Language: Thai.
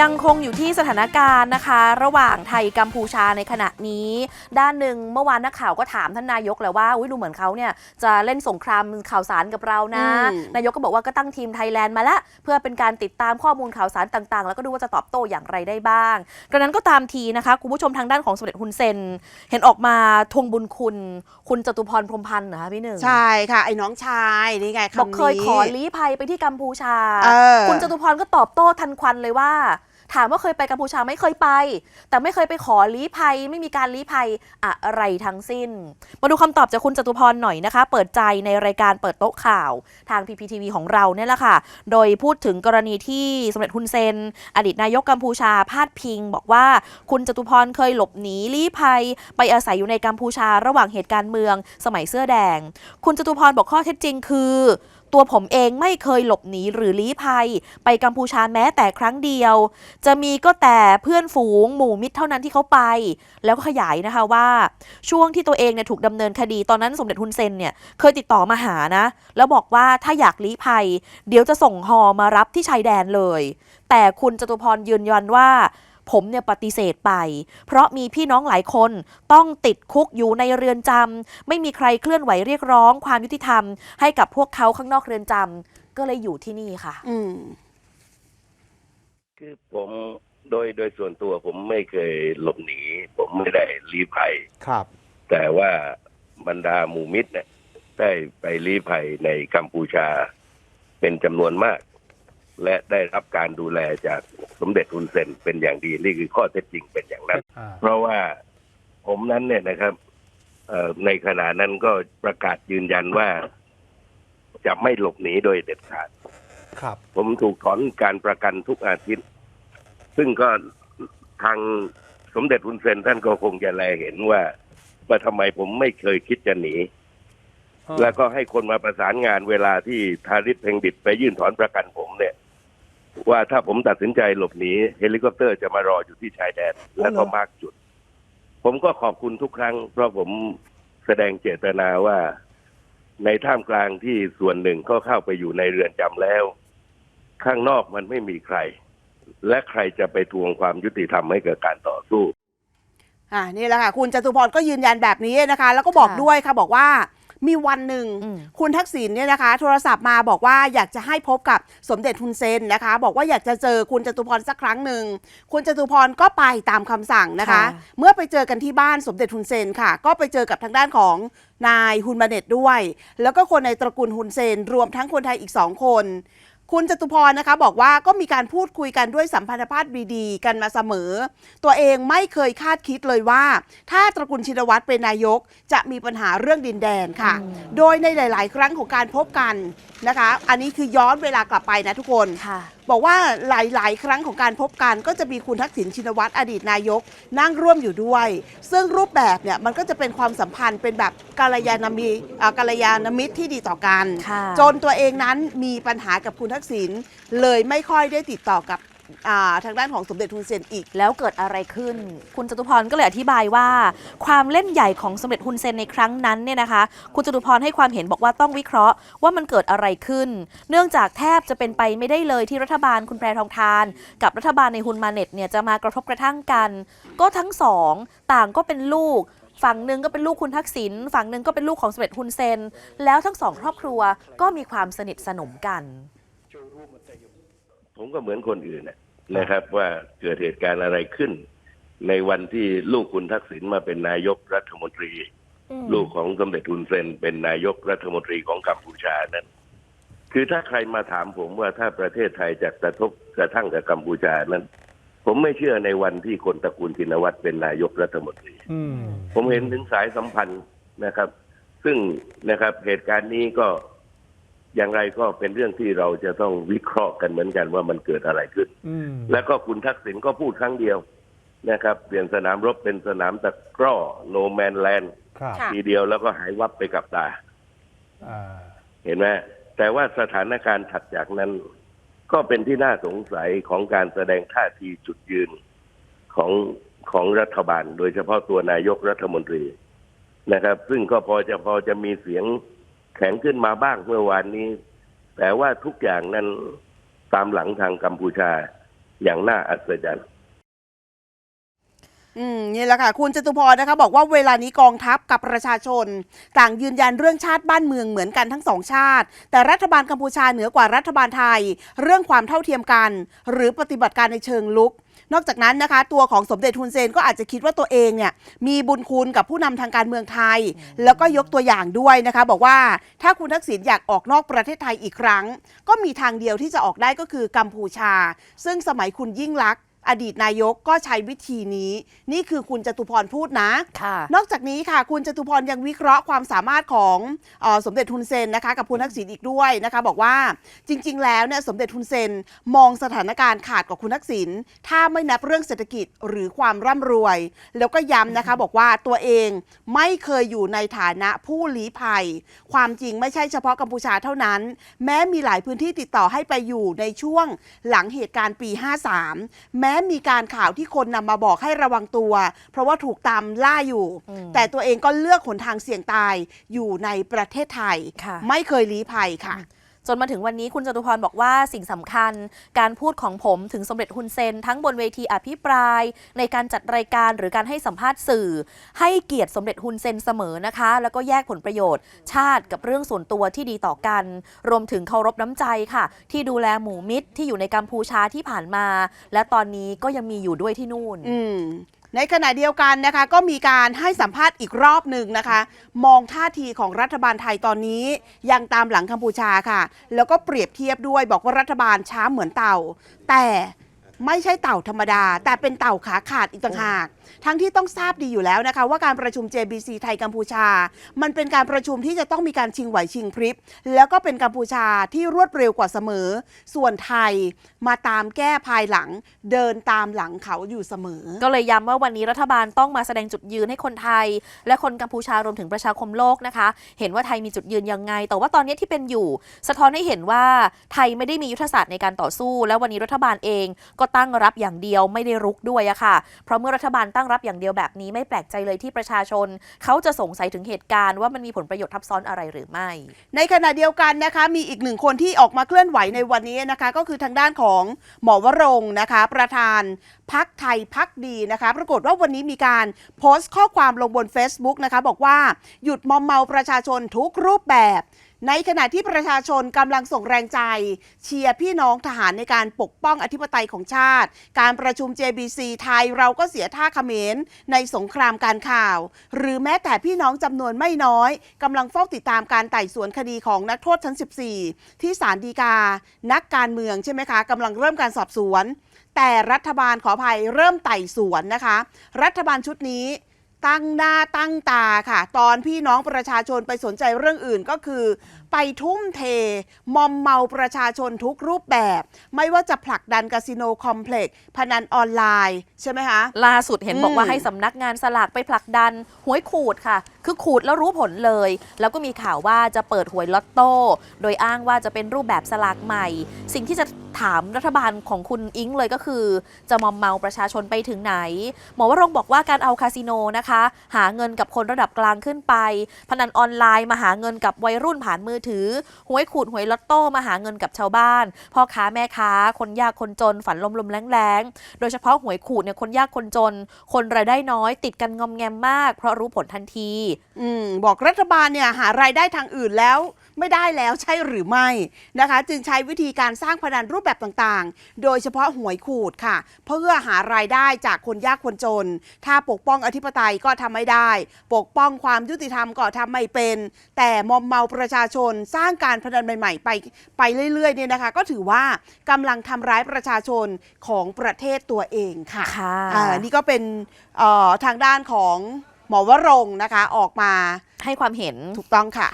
ยังคงอยู่ที่สถานการณ์นะคะ ระหว่างไทยกัมพูชาในขณะนี้ ด้านหนึ่งเมื่อวานนักข่าวก็ถามท่านนายกแหละว่าอุ๊ยดูเหมือนเขาเนี่ยจะเล่นสงครามข่าวสารกับเรานะอืมนายกก็บอกว่าก็ตั้งทีมไทยแลนด์มาแล้วเพื่อเป็นการติดตามข้อมูลข่าวสารต่างๆ แล้วก็ดูว่าจะตอบโต้อย่างไรได้บ้างกระนั้นก็ตามทีนะคะ คุณผู้ชมทางด้านของสมเด็จฮุนเซน เห็นออกมาทวงบุญคุณ คุณจตุพรพรหมพันธ์นะคะพี่หนึ่งใช่ค่ะไอ้น้องชายนี่ไงบอกคำนี้เคยขอลี้ภัยไปที่กัมพูชาเออคุณจตุพรก็ตอบโต้ทันควันเลยว่า ถามว่าเคยไปกัมพูชาไม่เคยไป แต่ไม่เคยไปขอลี้ภัย ไม่มีการลี้ภัยอะไรทั้งสิ้น มาดูคำตอบจากคุณจตุพรหน่อยนะคะ เปิดใจในรายการเปิดโต๊ะข่าวทาง PPTV ของเราเนี่ยแหละค่ะ โดยพูดถึงกรณีที่สมเด็จฮุนเซน อดีตนายกกัมพูชาพาดพิง บอกว่าคุณจตุพรเคยหลบหนีลี้ภัย ไปอาศัยอยู่ในกัมพูชาระหว่างเหตุการณ์เมือง สมัยเสื้อแดง คุณจตุพรบอกข้อเท็จจริงคือ ตัวผมเองไม่เคยหลบหนีหรือลี้ภัย ไปกัมพูชาแม้แต่ครั้งเดียว จะมีก็แต่เพื่อนฝูงหมู่มิตรเท่านั้นที่เขาไป แล้วก็ขยายนะคะว่า ช่วงที่ตัวเองเนี่ยถูกดำเนินคดีตอนนั้นสมเด็จฮุนเซนเนี่ยเคยติดต่อมาหานะ แล้วบอกว่าถ้าอยากลี้ภัย เดี๋ยวจะส่งฮอมารับที่ชายแดนเลย แต่คุณจตุพรยืนยันว่า ผมเนี่ยปฏิเสธไป เพราะมีพี่น้องหลายคนต้องติดคุกอยู่ในเรือนจำไม่มีใครเคลื่อนไหวเรียกร้อง ความยุติธรรมให้กับพวกเขาข้างนอกเรือนจำก็เลยอยู่ที่นี่ค่ะ อืมคือผมโดยโดยส่วนตัวผมไม่เคยหลบหนี ผมไม่ได้ลี้ภัย ครับ แต่ว่าบรรดาหมู่มิตรเนี่ยได้ไปลี้ภัยในกัมพูชาเป็นจำนวนมาก และได้รับการดูแลจากสมเด็จฮุนเซนเป็นอย่างดีนี่คือข้อเท็จจริงเป็นอย่างนั้นอ่าเพราะว่าผมนั้นเนี่ยนะครับเอ่อในขณะนั้นก็ประกาศยืนยันว่าจะไม่หลบหนีโดยเด็ดขาด ครับ ผมถูกถอนการประกันทุกอาทิตย์ ซึ่งก็ทางสมเด็จฮุนเซนท่านก็คงจะแลเห็นว่าว่าทำไมผมไม่เคยคิดจะหนี แล้วก็ให้คนมาประสานงานเวลาที่ทาริสเพ่งดิตไปยื่นถอนประกันผมเนี่ย ว่าถ้าผมตัดสินใจหลบหนีเฮลิคอปเตอร์จะมารออยู่ที่ชายแดนแล้วก็มาร์กจุด ผมก็ขอบคุณทุกครั้ง เพราะผมแสดงเจตนาว่าในท่ามกลางที่ส่วนหนึ่งก็เข้าไปอยู่ในเรือนจำแล้ว ข้างนอกมันไม่มีใคร และใครจะไปทวงความยุติธรรมให้เกิดการต่อสู้อ่านี่แหละค่ะ คุณจตุพรก็ยืนยันแบบนี้นะคะ แล้วก็บอกค่ะด้วยค่ะบอกว่า มีวันหนึ่งอืมคุณทักษิณเนี่ยนะคะ โทรศัพท์มาบอกว่าอยากจะให้พบกับสมเด็จฮุนเซนนะคะ บอกว่าอยากจะเจอคุณจตุพรสักครั้งหนึ่งคุณจตุพรก็ไปตามคำสั่งนะคะค่ะเมื่อไปเจอกันที่บ้านสมเด็จฮุนเซนค่ะ ก็ไปเจอกับทางด้านของนายฮุนมาเน็ตด้วย แล้วก็คนในตระกูลฮุนเซนรวมทั้งคนไทยอีกสองคน คุณจตุพรนะคะบอกว่าก็มีการพูดคุยกันด้วยสัมพันธภาพดีๆกันมาเสมอ ตัวเองไม่เคยคาดคิดเลยว่า ถ้าตระกูลชินวัตรเป็นนายก จะมีปัญหาเรื่องดินแดนค่ะอืมโดยในหลาย ๆ ครั้งของการพบกันนะคะ อันนี้คือย้อนเวลากลับไปนะทุกคนค่ะ บอกว่าหลายๆ ครั้งของการพบกันก็จะมีคุณทักษิณชินวัตรอดีตนายก นั่งร่วมอยู่ด้วย ซึ่งรูปแบบเนี่ยมันก็จะเป็นความสัมพันธ์เป็นแบบกัลยาณมิตรอ่ากัลยาณมิตรที่ดีต่อกัน ค่ะ จนตัวเองนั้นมีปัญหากับคุณทักษิณเลยไม่ค่อยได้ติดต่อกับ อ่าทางด้านของสมเด็จทุนเซนอีก แล้วเกิดอะไรขึ้น คุณจตุพรก็เลยอธิบายว่า ความเล่นใหญ่ของสมเด็จฮุนเซนในครั้งนั้นเนี่ยนะคะ คุณจตุพรให้ความเห็นบอกว่าต้องวิเคราะห์ว่ามันเกิดอะไรขึ้น เนื่องจากแทบจะเป็นไปไม่ได้เลยที่รัฐบาลคุณแพรทองทาน กับรัฐบาลในฮุนมาเน็ตเนี่ยจะมากระทบกระทั่งกัน ก็ทั้งสองต่างก็เป็นลูกฝั่งหนึ่งก็เป็นลูกคุณทักษิณฝั่งหนึ่งก็เป็นลูกของสมเด็จฮุนเซน แล้วทั้งสองครอบครัวก็มีความสนิทสนมกัน ผมก็เหมือนคนอื่นน่ะนะครับ ว่าเกิดเหตุการณ์อะไรขึ้น ในวันที่ลูกคุณทักษิณมาเป็นนายกรัฐมนตรี ลูกของสมเด็จทุนเซนเป็นนายกรัฐมนตรีของกัมพูชานั้น คือถ้าใครมาถามผมว่าถ้าประเทศไทยจะกระทบกระทั่งกับกัมพูชานั้น ผมไม่เชื่อในวันที่คนตระกูลธินวัตรเป็นนายกรัฐมนตรีอืมผมเห็นถึงสายสัมพันธ์นะครับ ซึ่งนะครับเหตุการณ์นี้ก็ อย่างไรก็เป็นเรื่องที่เราจะต้องวิเคราะห์กันเหมือนกันว่ามันเกิดอะไรขึ้นอืมแล้วก็คุณทักษิณก็พูดครั้งเดียวนะครับ เปลี่ยนสนามรบเป็นสนามตะกร้อโนแมนแลนด์ครับค่ะทีเดียวแล้วก็หายวับไปกับตาอ่าเห็นไหมแต่ว่าสถานการณ์ถัดจากนั้น ก็เป็นที่น่าสงสัยของการแสดงท่าทีจุดยืนของของรัฐบาล โดยเฉพาะตัวนายกรัฐมนตรีนะครับ ซึ่งก็พอจะพอจะมีเสียง แข็งขึ้นมาบ้างเมื่อวานนี้ แต่ว่าทุกอย่างนั้นตามหลังทางกัมพูชาอย่างน่าอัศจรรย์อืมนี่แหละค่ะคุณจตุพรนะคะ บอกว่าเวลานี้กองทัพกับประชาชน ต่างยืนยันเรื่องชาติบ้านเมืองเหมือนกันทั้งสองชาติ แต่รัฐบาลกัมพูชาเหนือกว่ารัฐบาลไทย เรื่องความเท่าเทียมกัน หรือปฏิบัติการในเชิงลุก นอกจากนั้นนะคะตัวของสมเด็จฮุนเซนก็อาจจะคิดว่าตัวเองเนี่ยมีบุญคุณกับผู้นำทางการเมืองไทย แล้วก็ยกตัวอย่างด้วยนะคะ บอกว่าถ้าคุณทักษิณอยากออกนอกประเทศไทยอีกครั้ง ก็มีทางเดียวที่จะออกได้ก็คือกัมพูชา ซึ่งสมัยคุณยิ่งลักษณ์ อดีตนายกก็ใช้วิธีนี้ นี่คือคุณจตุพรพูดนะ ค่ะ นอกจากนี้ค่ะ คุณจตุพรยังวิเคราะห์ความสามารถของเออสมเด็จทุนเซนนะคะกับคุณทักษิณอีกด้วยนะคะ บอกว่าจริง ๆ แล้วเนี่ยสมเด็จทุนเซนมองสถานการณ์ขาดกว่าคุณทักษิณถ้าไม่นับเรื่องเศรษฐกิจหรือความร่ำรวย แล้วก็ย้ำนะคะบอกว่าตัวเองไม่เคยอยู่ในฐานะผู้ลี้ภัย ความจริงไม่ใช่เฉพาะกัมพูชาเท่านั้น แม้มีหลายพื้นที่ติดต่อให้ไปอยู่ในช่วงหลังเหตุการณ์ปี 53แม้มีการข่าวที่คนนำมาบอกให้ระวังตัว เพราะว่าถูกตามล่าอยู่ อืมแต่ตัวเองก็เลือกหนทางเสี่ยงตายอยู่ในประเทศไทย ค่ะ ไม่เคยลี้ภัยค่ะ จนมาถึงวันนี้คุณจตุพรบอกว่าสิ่งสำคัญ การพูดของผมถึงสมเด็จฮุนเซน ทั้งบนเวทีอภิปราย ในการจัดรายการหรือการให้สัมภาษณ์สื่อ ให้เกียรติสมเด็จฮุนเซนเสมอนะคะ แล้วก็แยกผลประโยชน์ ชาติกับเรื่องส่วนตัวที่ดีต่อกัน รวมถึงเคารพน้ำใจค่ะ ที่ดูแลหมู่มิตรที่อยู่ในกัมพูชาที่ผ่านมา และตอนนี้ก็ยังมีอยู่ด้วยที่นู่นอื ในขณะเดียวกันนะคะก็มีการให้สัมภาษณ์อีกรอบหนึ่งนะคะ มองท่าทีของรัฐบาลไทยตอนนี้ยังตามหลังกัมพูชาค่ะ แล้วก็เปรียบเทียบด้วยบอกว่ารัฐบาลช้าเหมือนเต่า แต่ไม่ใช่เต่าธรรมดา แต่เป็นเต่าขาขาดอีกต่างหาก ทั้งที่ต้องทราบดีอยู่แล้วนะคะว่าการประชุม JBC ไทยกัมพูชา มันเป็นการประชุมที่จะต้องมีการชิงไหวชิงพริบ แล้วก็เป็นกัมพูชาที่รวดเร็วกว่าเสมอ ส่วนไทยมาตามแก้ภายหลัง เดินตามหลังเขาอยู่เสมอ ก็เลยย้ำว่าวันนี้รัฐบาลต้องมาแสดงจุดยืนให้คนไทย และคนกัมพูชารวมถึงประชาคมโลกนะคะ เห็นว่าไทยมีจุดยืนยังไง แต่ว่าตอนนี้ที่เป็นอยู่ สะท้อนให้เห็นว่าไทยไม่ได้มียุทธศาสตร์ในการต่อสู้ แล้ววันนี้รัฐบาลเองก็ตั้งรับอย่างเดียวไม่ได้รุกด้วยอะค่ะ เพราะเมื่อรัฐบาลตั้งรับอย่างเดียวแบบนี้ไม่แปลกใจเลยที่ประชาชน เขาจะสงสัยถึงเหตุการณ์ว่ามันมีผลประโยชน์ทับซ้อนอะไรหรือไม่ ในขณะเดียวกันนะคะ มีอีกหนึ่งคนที่ออกมาเคลื่อนไหวในวันนี้นะคะ ก็คือทางด้านของหมอวรงนะคะ ประธานพักไทยพักดีนะคะ ปรากฏว่าวันนี้มีการโพสต์ข้อความลงบน Facebook นะคะ บอกว่าหยุดมอมเมาประชาชนทุกรูปแบบ ในขณะที่ประชาชนกำลังส่งแรงใจ เชียร์พี่น้องทหารในการปกป้องอธิปไตยของชาติ การประชุม JBC ไทยเราก็เสียท่าเขมรในสงครามการข่าว หรือแม้แต่พี่น้องจำนวนไม่น้อยกำลังเฝ้าติดตามการไต่สวนคดีของนักโทษชั้น 14 ที่ศาลฎีกา นักการเมืองใช่ไหมคะกำลังเริ่มการสอบสวน แต่รัฐบาลขออภัยเริ่มไต่สวนนะคะ รัฐบาลชุดนี้ ตั้งหน้าตั้งตาค่ะ ตอนพี่น้องประชาชนไปสนใจเรื่องอื่นก็คือ ไปทุ่มเท มอมเมาประชาชนทุกรูปแบบ ไม่ว่าจะผลักดันคาสิโนคอมเพล็กซ์พนันออนไลน์ ใช่ไหมคะ ล่าสุดเห็นบอกว่าอืมให้สำนักงานสลากไปผลักดันหวยขูดค่ะ คือขูดแล้วรู้ผลเลย แล้วก็มีข่าวว่าจะเปิดหวยลอตโต้ โดยอ้างว่าจะเป็นรูปแบบสลากใหม่ สิ่งที่จะ ถามรัฐบาลของคุณอิงเลยก็คือ จะมอมเมาประชาชนไปถึงไหน หมอวรงบอกว่าการเอาคาสิโนนะคะ หาเงินกับคนระดับกลางขึ้นไป พนันออนไลน์มาหาเงินกับวัยรุ่นผ่านมือถือหวยขูดหวยลอตโต้มาหาเงินกับชาวบ้านพ่อค้าแม่ค้า คนยากคนจนฝันลมลมๆแรงโดยเฉพาะหวยขูดเนี่ยคนยากคนจน คนรายได้น้อยติดกันงอมแงมมาก เพราะรู้ผลทันที อืมบอกรัฐบาลเนี่ยหารายได้ทางอื่นแล้ว ไม่ได้แล้วใช่หรือไม่นะคะ จึงใช้วิธีการสร้างพนันรูปแบบต่างๆ โดยเฉพาะหวยขูดค่ะ เพื่อหารายได้จากคนยากคนจน ถ้าปกป้องอธิปไตยก็ทำไม่ได้ ปกป้องความยุติธรรมก็ทำไม่เป็น แต่มอมเมาประชาชนสร้างการพนันใหม่ๆ ไปไปเรื่อยๆเนี่ยนะคะ ก็ถือว่ากำลังทำร้ายประชาชนของประเทศตัวเองค่ะค่ะอ่านี่ก็เป็นเอ่อทางด้านของหมอวรงค์นะคะออกมาให้ความเห็นถูกต้องค่ะ